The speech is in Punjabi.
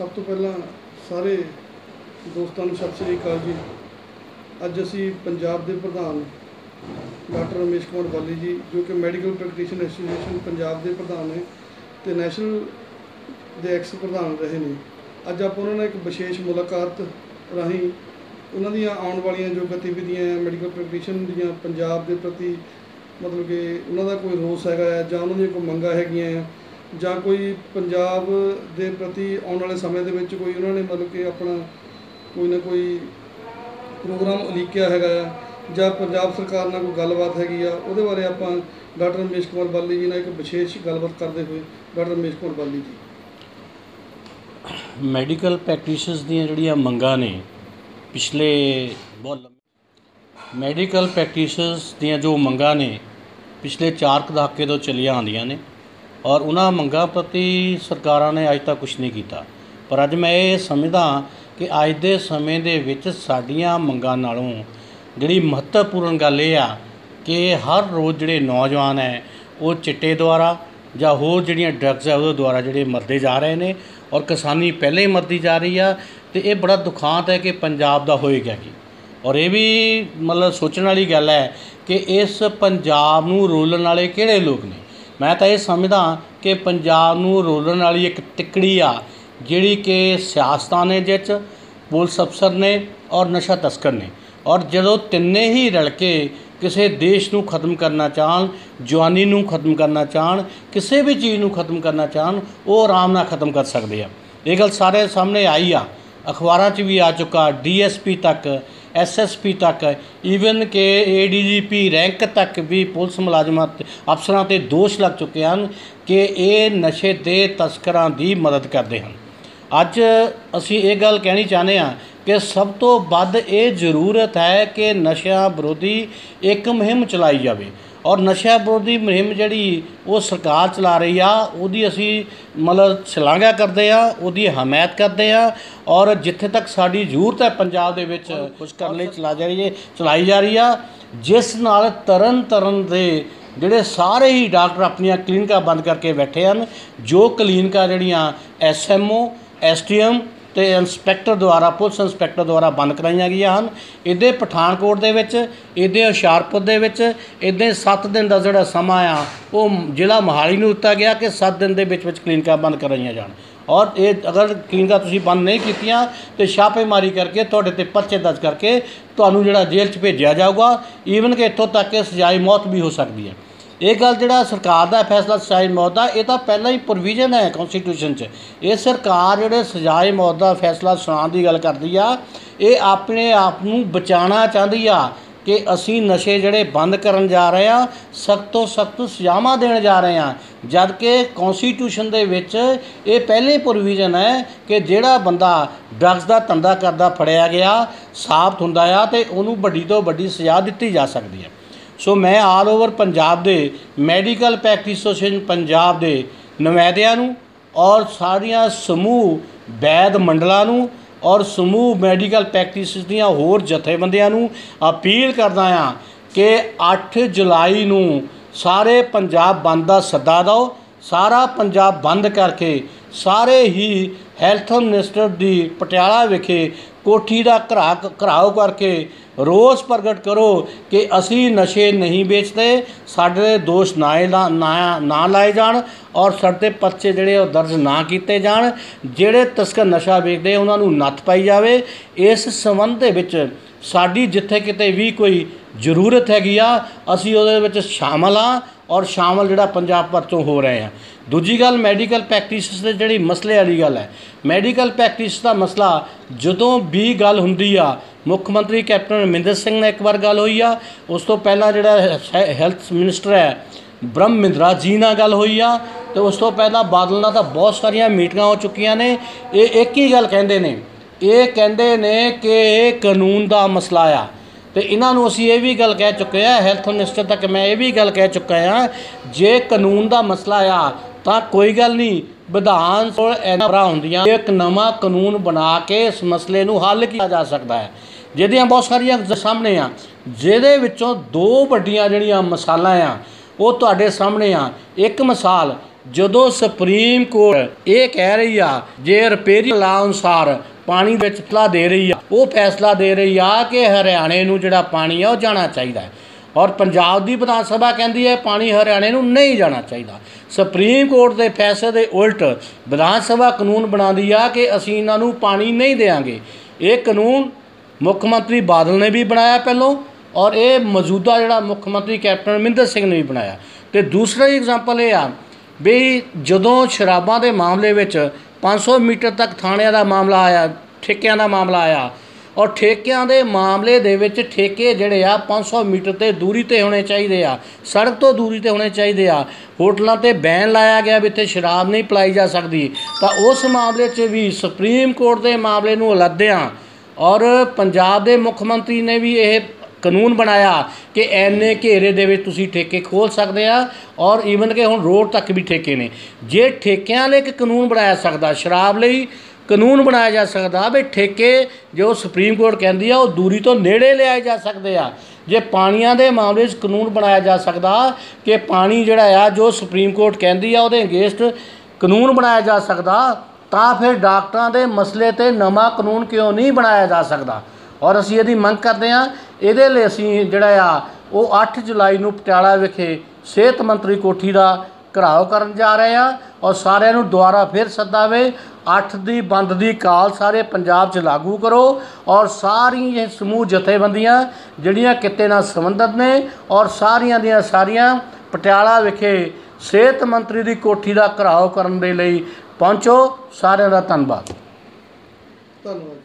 ਸਭ ਤੋਂ ਪਹਿਲਾਂ ਸਾਰੇ ਦੋਸਤਾਂ ਨੂੰ ਸਤਿ ਸ੍ਰੀ ਅਕਾਲ ਜੀ। ਅੱਜ ਅਸੀਂ ਪੰਜਾਬ ਦੇ ਪ੍ਰਧਾਨ ਡਾਕਟਰ ਰਮੇਸ਼ ਕੁਮਾਰ ਬਾਲੀ ਜੀ, ਜੋ ਕਿ ਮੈਡੀਕਲ ਪ੍ਰੈਕਟੀਸ਼ਨਰ ਐਸੋਸੀਏਸ਼ਨ ਪੰਜਾਬ ਦੇ ਪ੍ਰਧਾਨ ਨੇ ਤੇ ਨੈਸ਼ਨਲ ਦੇ ਐਕਸ ਪ੍ਰਧਾਨ ਰਹੇ ਨੇ। ਅੱਜ ਆਪਾਂ ਉਹਨਾਂ ਨਾਲ ਇੱਕ ਵਿਸ਼ੇਸ਼ ਮੁਲਾਕਾਤ ਰਾਹੀਂ ਉਹਨਾਂ ਦੀਆਂ ਆਉਣ ਵਾਲੀਆਂ ਜੋ ਗਤੀਵਿਧੀਆਂ ਹੈ, ਮੈਡੀਕਲ ਪ੍ਰੈਕਟੀਸ਼ਨ ਦੀਆਂ, ਪੰਜਾਬ ਦੇ ਪ੍ਰਤੀ ਮਤਲਬ ਕਿ ਉਹਨਾਂ ਦਾ ਕੋਈ ਰੋਸ ਹੈਗਾ ਹੈ ਜਾਂ ਉਹਨਾਂ ਦੀਆਂ ਕੋਈ ਮੰਗਾਂ ਹੈਗੀਆਂ ਹੈ ਜਾਂ ਕੋਈ ਪੰਜਾਬ ਦੇ ਪ੍ਰਤੀ ਆਉਣ ਵਾਲੇ ਸਮੇਂ ਦੇ ਵਿੱਚ ਕੋਈ ਉਹਨਾਂ ਨੇ ਮਤਲਬ ਕਿ ਆਪਣਾ ਕੋਈ ਨਾ ਕੋਈ ਪ੍ਰੋਗਰਾਮ ਉਲੀਕਿਆ ਹੈਗਾ ਆ, ਜਾਂ ਪੰਜਾਬ ਸਰਕਾਰ ਨਾਲ ਕੋਈ ਗੱਲਬਾਤ ਹੈਗੀ ਆ, ਉਹਦੇ ਬਾਰੇ ਆਪਾਂ ਡਾਕਟਰ ਰਮੇਸ਼ ਕੁਮਾਰ ਬਾਲੀ ਜੀ ਨਾਲ ਇੱਕ ਵਿਸ਼ੇਸ਼ ਗੱਲਬਾਤ ਕਰਦੇ ਹੋਏ ਡਾਕਟਰ ਰਮੇਸ਼ ਕੁਮਾਰ ਬਾਲੀ ਜੀ। ਮੈਡੀਕਲ ਪ੍ਰੈਕਟੀਸ਼ਨਰਸ ਦੀਆਂ ਜਿਹੜੀਆਂ ਮੰਗਾਂ ਨੇ ਪਿਛਲੇ ਬਹੁਤ ਲੰਮੇ ਮੈਡੀਕਲ ਪ੍ਰੈਕਟੀਸ਼ਨਰਸ ਦੀਆਂ ਜੋ ਮੰਗਾਂ ਨੇ, ਪਿਛਲੇ 4 ਕੁ ਦਹਾਕੇ ਤੋਂ ਚੱਲੀਆਂ ਆਉਂਦੀਆਂ ਨੇ। ਔਰ ਉਹਨਾਂ ਮੰਗਾਂ ਪ੍ਰਤੀ ਸਰਕਾਰਾਂ ਨੇ ਅੱਜ ਤੱਕ ਕੁਝ ਨਹੀਂ ਕੀਤਾ। ਪਰ ਅੱਜ ਮੈਂ ਇਹ ਸਮਝਦਾ ਕਿ ਅੱਜ ਦੇ ਸਮੇਂ ਦੇ ਵਿੱਚ ਸਾਡੀਆਂ ਮੰਗਾਂ ਨਾਲੋਂ ਜਿਹੜੀ ਮਹੱਤਵਪੂਰਨ ਗੱਲ ਇਹ ਆ ਕਿ ਹਰ ਰੋਜ਼ ਜਿਹੜੇ ਨੌਜਵਾਨ ਹੈ, ਉਹ ਚਿੱਟੇ ਦੁਆਰਾ ਜਾਂ ਹੋਰ ਜਿਹੜੀਆਂ ਡਰੱਗਸ ਹੈ, ਉਹਦੇ ਦੁਆਰਾ ਜਿਹੜੇ ਮਰਦੇ ਜਾ ਰਹੇ ਨੇ ਔਰ ਕਿਸਾਨੀ ਪਹਿਲੇ ਹੀ ਮਰਦੀ ਜਾ ਰਹੀ ਆ ਤੇ ਇਹ ਬੜਾ ਦੁਖਾਂਤ ਹੈ ਕਿ ਪੰਜਾਬ ਦਾ ਹੋਏਗਾ ਕੀ। ਔਰ ਇਹ ਵੀ ਮਤਲਬ ਸੋਚਣ ਵਾਲੀ ਗੱਲ ਹੈ ਕਿ ਇਸ ਪੰਜਾਬ ਨੂੰ ਰੋਲਣ ਵਾਲੇ ਕਿਹੜੇ ਲੋਕ ਨੇ? ਮੈਂ ਤਾਂ ਇਹ ਸਮਝਦਾ ਕਿ ਪੰਜਾਬ ਨੂੰ ਰੋਲਣ ਵਾਲੀ ਇੱਕ ਤਿਕੜੀ ਆ, ਜਿਹੜੀ ਕਿ ਸਿਆਸਤਾਂ ਨੇ ਜਿਹ ਪੁਲਿਸ ਅਫਸਰ ਨੇ ਔਰ ਨਸ਼ਾ ਤਸਕਰ ਨੇ। ਔਰ ਜਦੋਂ ਤਿੰਨੇ ਹੀ ਰਲ ਕੇ ਕਿਸੇ ਦੇਸ਼ ਨੂੰ ਖਤਮ ਕਰਨਾ ਚਾਹਣ, ਜਵਾਨੀ ਨੂੰ ਖਤਮ ਕਰਨਾ ਚਾਹਣ, ਕਿਸੇ ਵੀ ਚੀਜ਼ ਨੂੰ ਖਤਮ ਕਰਨਾ ਚਾਹਣ, ਉਹ ਆਰਾਮ ਨਾਲ ਖਤਮ ਕਰ ਸਕਦੇ ਆ। ਇਹ ਗੱਲ ਸਾਰੇ ਸਾਹਮਣੇ ਆਈ ਆ। ਅਖਬਾਰਾਂ 'ਚ ਵੀ ਆ ਚੁੱਕਾ ਡੀਐਸਪੀ ਤੱਕ। ਐਸਐਸਪੀ ਤੱਕ ਈਵਨ ਕਿ ਏਡੀਜੀਪੀ ਰੈਂਕ ਤੱਕ ਵੀ ਪੁਲਿਸ ਮੁਲਾਜ਼ਮਾਂ ਤੇ ਅਫਸਰਾਂ ਤੇ ਦੋਸ਼ ਲੱਗ ਚੁੱਕੇ ਹਨ ਕਿ ਇਹ ਨਸ਼ੇ ਦੇ ਤਸਕਰਾਂ ਦੀ ਮਦਦ ਕਰਦੇ ਹਨ। ਅੱਜ ਅਸੀਂ ਇਹ ਗੱਲ ਕਹਿਣੀ ਚਾਹੁੰਦੇ ਹਾਂ ਕਿ ਸਭ ਤੋਂ ਵੱਧ ਇਹ ਜ਼ਰੂਰਤ ਹੈ ਕਿ ਨਸ਼ਾ ਵਿਰੋਧੀ ਇੱਕ ਮੁਹਿੰਮ ਚਲਾਈ ਜਾਵੇ। ਔਰ ਨਸ਼ਾ ਵਿਰੋਧੀ ਮੁਹਿੰਮ ਜਿਹੜੀ ਉਹ ਸਰਕਾਰ ਚਲਾ ਰਹੀ ਆ ਉਹਦੀ ਅਸੀਂ ਮਤਲਬ ਸ਼ਲਾਘਾ ਕਰਦੇ ਆ ਉਹਦੀ ਹਮਾਇਤ ਕਰਦੇ ਆ। ਔਰ ਜਿੱਥੇ ਤੱਕ ਸਾਡੀ ਜ਼ਰੂਰਤ ਹੈ ਪੰਜਾਬ ਦੇ ਵਿੱਚ ਕੁਝ ਕਰਨ ਲਈ ਚਲਾ ਜਾ ਰਹੀ ਹੈ ਚਲਾਈ ਜਾ ਰਹੀ ਆ। ਜਿਸ ਨਾਲ ਤਰਨ ਤਰਨ ਦੇ ਜਿਹੜੇ ਸਾਰੇ ਹੀ ਡਾਕਟਰ ਆਪਣੀਆਂ ਕਲੀਨਿਕਾਂ ਬੰਦ ਕਰਕੇ ਬੈਠੇ ਹਨ ਜੋ ਕਲੀਨਿਕਾਂ ਜਿਹੜੀਆਂ ਐਸਐਮਓ ਐਸਟੀਐਮ ਤੇ ਇੰਸਪੈਕਟਰ ਦੁਆਰਾ, ਪੁਲਿਸ ਇੰਸਪੈਕਟਰ ਦੁਆਰਾ ਬੰਦ ਕਰਾਈਆਂ ਗਈਆਂ ਹਨ। ਇਹਦੇ ਪਠਾਨਕੋਟ ਦੇ ਵਿੱਚ, ਇਹਦੇ ਹੁਸ਼ਿਆਰਪੁਰ ਦੇ ਵਿੱਚ, ਇਹਦੇ 7 ਦਿਨ ਦਾ ਜਿਹੜਾ ਸਮਾਂ ਆ, ਉਹ ਜ਼ਿਲ੍ਹਾ ਮੋਹਾਲੀ ਨੂੰ ਦਿੱਤਾ ਗਿਆ ਕਿ 7 ਦਿਨ ਦੇ ਵਿੱਚ ਵਿੱਚ ਕਲੀਨਿਕਾਂ ਬੰਦ ਕਰਾਈਆਂ ਜਾਣ। ਔਰ ਇਹ ਅਗਰ ਕਲੀਨਿਕਾਂ ਤੁਸੀਂ ਬੰਦ ਨਹੀਂ ਕੀਤੀਆਂ, ਤੇ ਛਾਪੇਮਾਰੀ ਕਰਕੇ, ਤੁਹਾਡੇ ਤੇ ਪਰਚੇ ਦਰਜ ਕਰਕੇ, ਤੁਹਾਨੂੰ ਜਿਹੜਾ ਜੇਲ੍ਹ 'ਚ ਭੇਜਿਆ ਜਾਊਗਾ। ਈਵਨ ਕਿ ਇੱਥੋਂ ਤੱਕ ਕਿ ਸਜ਼ਾਈ ਮੌਤ ਵੀ ਹੋ ਸਕਦੀ ਹੈ। ਇਹ ਗੱਲ ਜਿਹੜਾ ਸਰਕਾਰ ਦਾ ਫੈਸਲਾ ਸਜਾਏ ਮੌਤ ਦਾ, ਇਹ ਤਾਂ ਪਹਿਲਾਂ ਹੀ ਪ੍ਰੋਵੀਜ਼ਨ ਹੈ ਕਨਸਟੀਟਿਊਸ਼ਨ 'ਚ। ਇਹ ਸਰਕਾਰ ਜਿਹੜੇ ਸਜਾਏ ਮੌਤ ਦਾ ਫੈਸਲਾ ਸੁਣਾਉਣ ਦੀ ਗੱਲ ਕਰਦੀ ਆ, ਇਹ ਆਪਣੇ ਆਪ ਨੂੰ ਬਚਾਉਣਾ ਚਾਹੁੰਦੀ ਆ ਕਿ ਅਸੀਂ ਨਸ਼ੇ ਜਿਹੜੇ ਬੰਦ ਕਰਨ ਜਾ ਰਹੇ ਆ, ਸਖਤ ਤੋਂ ਸਖਤ ਸਜ਼ਾਵਾਂ ਦੇਣ ਜਾ ਰਹੇ ਆ। ਜਦ ਕਿ ਕਨਸਟੀਟਿਊਸ਼ਨ ਦੇ ਵਿੱਚ ਇਹ ਪਹਿਲੇ ਪ੍ਰੋਵੀਜ਼ਨ ਹੈ ਕਿ ਜਿਹੜਾ ਬੰਦਾ ਡਰੱਗਸ ਦਾ ਧੰਦਾ ਕਰਦਾ ਫੜਿਆ ਗਿਆ ਸਾਬਤ ਹੁੰਦਾ ਆ ਤੇ ਉਹਨੂੰ ਵੱਡੀ ਤੋਂ ਵੱਡੀ ਸਜ਼ਾ ਦਿੱਤੀ ਜਾ ਸਕਦੀ ਹੈ। ਸੋ ਮੈਂ ਆਲ ਓਵਰ ਪੰਜਾਬ ਦੇ ਮੈਡੀਕਲ ਪ੍ਰੈਕਟਿਸ ਐਸੋਸੀਏਸ਼ਨ ਪੰਜਾਬ ਦੇ ਨੁਮਾਇੰਦਿਆਂ ਨੂੰ ਔਰ ਸਾਰੀਆਂ ਸਮੂਹ ਵੈਦ ਮੰਡਲਾਂ ਨੂੰ ਔਰ ਸਮੂਹ ਮੈਡੀਕਲ ਪ੍ਰੈਕਟਿਸ ਦੀਆਂ ਹੋਰ ਜਥੇਬੰਦੀਆਂ ਨੂੰ ਅਪੀਲ ਕਰਦਾ ਹਾਂ ਕਿ 8 ਜੁਲਾਈ ਨੂੰ ਸਾਰੇ ਪੰਜਾਬ ਬੰਦ ਦਾ ਸੱਦਾ ਦਿਓ, ਸਾਰਾ ਪੰਜਾਬ ਬੰਦ ਕਰਕੇ ਸਾਰੇ ਹੀ ਹੈਲਥ ਮਿਨਿਸਟਰ ਦੀ ਪਟਿਆਲਾ ਵਿਖੇ ਕੋਠੀ ਦਾ ਘਰਾ ਘਰਾਓ ਕਰਕੇ ਰੋਸ ਪ੍ਰਗਟ ਕਰੋ ਕਿ ਅਸੀਂ ਨਸ਼ੇ ਨਹੀਂ ਵੇਚਦੇ, ਸਾਡੇ ਦੋਸ਼ ਨਾ ਨਾ ਨਾ ਲਾਏ ਜਾਣ ਔਰ ਸਾਡੇ ਪਰਚੇ ਜਿਹੜੇ ਉਹ ਦਰਜ ਨਾ ਕੀਤੇ ਜਾਣ। ਜਿਹੜੇ ਤਸਕਰ ਨਸ਼ਾ ਵੇਚਦੇ ਉਹਨਾਂ ਨੂੰ ਨੱਥ ਪਾਈ ਜਾਵੇ। ਇਸ ਸੰਬੰਧ ਦੇ ਵਿੱਚ ਸਾਡੀ ਜਿੱਥੇ ਕਿਤੇ ਵੀ ਕੋਈ ਜ਼ਰੂਰਤ ਹੈਗੀ ਆ, ਅਸੀਂ ਉਹਦੇ ਵਿੱਚ ਸ਼ਾਮਲ ਆ। ਔਰ ਸ਼ਾਮਲ ਜਿਹੜਾ ਪੰਜਾਬ ਭਰ ਤੋਂ ਹੋ ਰਹੇ ਆ। ਦੂਜੀ ਗੱਲ ਮੈਡੀਕਲ ਪ੍ਰੈਕਟਿਸ ਦੇ ਜਿਹੜੀ ਮਸਲੇ ਵਾਲੀ ਗੱਲ ਹੈ। ਮੈਡੀਕਲ ਪ੍ਰੈਕਟਿਸ ਦਾ ਮਸਲਾ ਜਦੋਂ ਵੀ ਗੱਲ ਹੁੰਦੀ ਆ, ਮੁੱਖ ਮੰਤਰੀ ਕੈਪਟਨ ਅਮਰਿੰਦਰ ਸਿੰਘ ਨਾਲ ਇੱਕ ਵਾਰ ਗੱਲ ਹੋਈ ਆ। ਉਸ ਤੋਂ ਪਹਿਲਾਂ ਜਿਹੜਾ ਹੈਲਥ ਮਿਨਿਸਟਰ ਹੈ, ਬ੍ਰਹਮ ਮਿੰਦਰਾ ਜੀ ਨਾਲ ਗੱਲ ਹੋਈ ਆ। ਤੇ ਉਸ ਤੋਂ ਪਹਿਲਾਂ ਬਾਦਲ ਨਾਲ ਤਾਂ ਬਹੁਤ ਸਾਰੀਆਂ ਮੀਟਿੰਗਾਂ ਹੋ ਚੁੱਕੀਆਂ ਨੇ। ਇਹ ਇੱਕ ਹੀ ਗੱਲ ਕਹਿੰਦੇ ਨੇ। ਇਹ ਕਹਿੰਦੇ ਨੇ ਕਿ ਕਾਨੂੰਨ ਦਾ ਮਸਲਾ ਆ। ਤੇ ਇਹਨਾਂ ਨੂੰ ਅਸੀਂ ਇਹ ਵੀ ਗੱਲ ਕਹਿ ਚੁੱਕੇ ਆ ਹੈਲਥ ਮਿਨਿਸਟਰ ਤੱਕ ਮੈਂ ਇਹ ਵੀ ਗੱਲ ਕਹਿ ਚੁੱਕਾ ਆ ਜੇ ਕਾਨੂੰਨ ਦਾ ਮਸਲਾ ਆ, ਤਾਂ ਕੋਈ ਗੱਲ ਨਹੀਂ, ਵਿਧਾਨ ਸਭਾ ਐਨਾ ਹੁੰਦੀਆਂ, ਇੱਕ ਨਵਾਂ ਕਾਨੂੰਨ ਬਣਾ ਕੇ ਇਸ ਮਸਲੇ ਨੂੰ ਹੱਲ ਕੀਤਾ ਜਾ ਸਕਦਾ ਹੈ। ਜਿਹਦੀਆਂ ਬਹੁਤ ਸਾਰੀਆਂ ਸਾਹਮਣੇ ਆ, ਜਿਹਦੇ ਵਿੱਚੋਂ ਦੋ ਵੱਡੀਆਂ ਜਿਹੜੀਆਂ ਮਸਾਲਾਂ ਆ, ਉਹ ਤੁਹਾਡੇ ਸਾਹਮਣੇ ਆ। ਇੱਕ ਮਿਸਾਲ, ਜਦੋਂ ਸੁਪਰੀਮ ਕੋਰਟ ਇਹ ਕਹਿ ਰਹੀ ਆ, ਜੇ ਰਿਪੇਰੀ ਲਾ ਅਨੁਸਾਰ ਪਾਣੀ ਵਿੱਚ ਫੈਸਲਾ ਦੇ ਰਹੀ ਆ, ਉਹ ਫੈਸਲਾ ਦੇ ਰਹੀ ਆ ਕਿ ਹਰਿਆਣੇ ਨੂੰ ਜਿਹੜਾ ਪਾਣੀ ਆ, ਉਹ ਜਾਣਾ ਚਾਹੀਦਾ ਹੈ। ਔਰ ਪੰਜਾਬ ਦੀ ਵਿਧਾਨ ਸਭਾ ਕਹਿੰਦੀ ਹੈ, ਪਾਣੀ ਹਰਿਆਣੇ ਨੂੰ ਨਹੀਂ ਜਾਣਾ ਚਾਹੀਦਾ। ਸੁਪਰੀਮ ਕੋਰਟ ਦੇ ਫੈਸਲੇ ਦੇ ਉਲਟ ਵਿਧਾਨ ਸਭਾ ਕਾਨੂੰਨ ਬਣਾਉਂਦੀ ਆ ਕਿ ਅਸੀਂ ਇਹਨਾਂ ਨੂੰ ਪਾਣੀ ਨਹੀਂ ਦੇਵਾਂਗੇ ਇਹ ਕਾਨੂੰਨ ਮੁੱਖ ਮੰਤਰੀ ਬਾਦਲ ਨੇ ਵੀ ਬਣਾਇਆ ਪਹਿਲੋਂ ਔਰ ਇਹ ਮੌਜੂਦਾ ਜਿਹੜਾ ਮੁੱਖ ਮੰਤਰੀ ਕੈਪਟਨ ਅਮਰਿੰਦਰ ਸਿੰਘ ਨੇ ਵੀ ਬਣਾਇਆ। ਤੇ ਦੂਸਰਾ ਐਗਜ਼ਾਮਪਲ ਇਹ ਆ ਵੀ ਜਦੋਂ ਸ਼ਰਾਬਾਂ ਦੇ ਮਾਮਲੇ ਵਿੱਚ 500 ਮੀਟਰ ਤੱਕ ਥਾਣਿਆਂ ਦਾ ਮਾਮਲਾ ਆਇਆ, ਠੇਕਿਆਂ ਦਾ ਮਾਮਲਾ ਆਇਆ। ਔਰ ਠੇਕਿਆਂ ਦੇ ਮਾਮਲੇ ਦੇ ਵਿੱਚ ਠੇਕੇ ਜਿਹੜੇ ਆ 500 ਮੀਟਰ ਤੇ ਦੂਰੀ ਤੇ ਹੋਣੇ ਚਾਹੀਦੇ ਆ, ਸੜਕ ਤੋਂ ਦੂਰੀ ਤੇ ਹੋਣੇ ਚਾਹੀਦੇ ਆ। ਹੋਟਲਾਂ ਤੇ ਬੈਨ ਲਾਇਆ ਗਿਆ ਵੀ ਇੱਥੇ ਸ਼ਰਾਬ ਨਹੀਂ ਪਲਾਈ ਜਾ ਸਕਦੀ। ਤਾਂ ਉਸ ਮਾਮਲੇ 'ਚ ਵੀ ਸੁਪਰੀਮ ਕੋਰਟ ਦੇ ਮਾਮਲੇ ਨੂੰ ਉਲੱਦਿਆਂ ਔਰ ਪੰਜਾਬ ਦੇ ਮੁੱਖ ਮੰਤਰੀ ਨੇ ਵੀ ਇਹ ਕਾਨੂੰਨ ਬਣਾਇਆ ਕਿ ਐਨੇ ਘੇਰੇ ਦੇ ਵਿੱਚ ਤੁਸੀਂ ਠੇਕੇ ਖੋਲ ਸਕਦੇ ਆ ਔਰ ਈਵਨ ਕਿ ਹੁਣ ਰੋਡ ਤੱਕ ਵੀ ਠੇਕੇ ਨੇ। ਜੇ ਠੇਕਿਆਂ ਲਈ ਇੱਕ ਕਾਨੂੰਨ ਬਣਾਇਆ ਸਕਦਾ, ਸ਼ਰਾਬ ਲਈ ਕਾਨੂੰਨ ਬਣਾਇਆ ਜਾ ਸਕਦਾ, ਵੀ ਠੇਕੇ ਜੋ ਸੁਪਰੀਮ ਕੋਰਟ ਕਹਿੰਦੀ ਆ, ਉਹ ਦੂਰੀ ਤੋਂ ਨੇੜੇ ਲਿਆਏ ਜਾ ਸਕਦੇ ਆ। ਜੇ ਪਾਣੀਆਂ ਦੇ ਮਾਮਲੇ 'ਚ ਕਾਨੂੰਨ ਬਣਾਇਆ ਜਾ ਸਕਦਾ ਕਿ ਪਾਣੀ ਜਿਹੜਾ ਆ, ਜੋ ਸੁਪਰੀਮ ਕੋਰਟ ਕਹਿੰਦੀ ਆ, ਉਹਦੇ ਅਗੇਂਸਟ ਕਾਨੂੰਨ ਬਣਾਇਆ ਜਾ ਸਕਦਾ, ਤਾਂ ਫਿਰ ਡਾਕਟਰਾਂ ਦੇ ਮਸਲੇ ਤੇ ਨਵਾਂ ਕਾਨੂੰਨ ਕਿਉਂ ਨਹੀਂ ਬਣਾਇਆ ਜਾ ਸਕਦਾ? ਔਰ ਅਸੀਂ ਇਹਦੀ ਮੰਗ ਕਰਦੇ ਹਾਂ, ਇਹਦੇ ਲਈ ਅਸੀਂ ਜਿਹੜਾ ਆ, ਉਹ 8 ਜੁਲਾਈ ਨੂੰ ਪਟਿਆਲਾ ਵਿਖੇ ਸਿਹਤ ਮੰਤਰੀ ਕੋਠੀ ਦਾ ਘਰਾਓ ਕਰਨ ਜਾ ਰਹੇ ਆ ਔਰ ਸਾਰਿਆਂ ਨੂੰ ਦੁਆਰਾ ਫਿਰ ਸੱਦਾਵੇ 8 ਦੀ ਬੰਦ ਦੀ ਕਾਲ ਸਾਰੇ ਪੰਜਾਬ 'ਚ ਲਾਗੂ ਕਰੋ ਔਰ ਸਾਰੀਆਂ ਇਹ ਸਮੂਹ ਜਥੇਬੰਦੀਆਂ ਜਿਹੜੀਆਂ ਕਿਤੇ ਨਾਲ ਸੰਬੰਧਿਤ ਨੇ ਔਰ ਸਾਰੀਆਂ ਦੀਆਂ ਸਾਰੀਆਂ ਪਟਿਆਲਾ ਵਿਖੇ ਸਿਹਤ ਮੰਤਰੀ ਦੀ ਕੋਠੀ ਦਾ ਘਰਾਓ ਕਰਨ ਦੇ ਲਈ ਪਹੁੰਚੋ। ਸਾਰਿਆਂ ਦਾ ਧੰਨਵਾਦ। ਧੰਨਵਾਦ